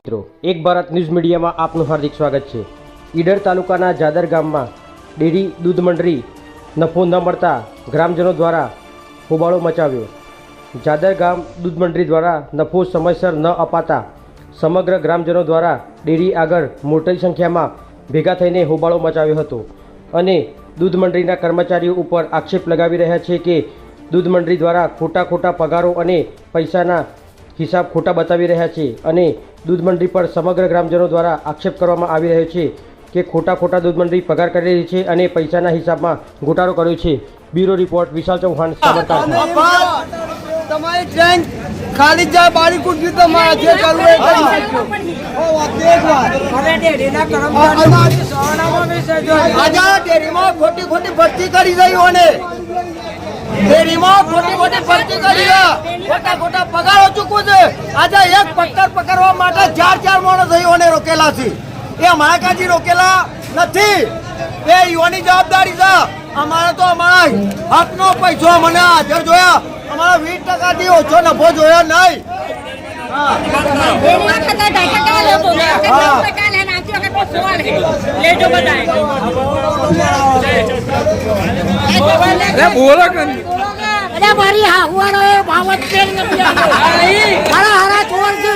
મિત્રો, એક ભારત ન્યૂઝ મીડિયામાં આપનું હાર્દિક સ્વાગત છે. ઈડર તાલુકાના જાદર ગામમાં ડેરી દૂધ મંડળી નફો ન મળતા ગ્રામજનો દ્વારા હોબાળો મચાવ્યો. જાદર ગામ દૂધ મંડળી દ્વારા નફો સમયસર ન અપાતા સમગ્ર ગ્રામજનો દ્વારા ડેરી આગળ મોટી સંખ્યામાં ભેગા થઈને હોબાળો મચાવ્યો હતો અને દૂધ મંડળીના કર્મચારીઓ ઉપર આક્ષેપ લગાવી રહ્યા છે કે દૂધ મંડળી દ્વારા ખોટા ખોટા પગારો અને પૈસાના હિસાબ ખોટા બતાવી રહ્યા છે અને દૂધ મંડળી પર સમગ્ર ગ્રામજનો દ્વારા આક્ષેપ કરવામાં આવી રહ્યો છે કે ખોટા ખોટા દૂધ મંડળી પગાર કરી રહી છે અને પૈસાના હિસાબમાં ઘોટાળો કર્યો છે. Bureau report Vishal Chauhan Sabarkantha. તમારી ટ્રેન ખાલી જાય બારી કૂદવી તો જે કરવું એ કરી નાખજો. ઓ, વાત એક વાત. અમારી આજે આ ડેરીમાં ખોટી ખોટી ભરતી કરી રહી ઓને ડેરીમાં ખોટી ખોટી ભરતી કરી છે. ખોટા ખોટા પગારો ચૂકવું છે આજે એક પક્કર પકડવા માટે ચાર ચાર માણસ અહીં ઓને રોકેલા છે એ અમારા કાજી રોકેલા નથી એ યુવાની જવાબદારી છે અમારે તો અમારા હકનો પૈસો મને હાજર જોયા અમારા વીસ ટકાથી ઓછો નફો જોયો નહીં डेढ़ टका ढाई टका ले तो ले टका टका ले ना क्यों के सवाल है ले जो बताए अरे बोला અરે મારી હાહુવાળો એ ભાવત છે હારા હારા ચોર છે.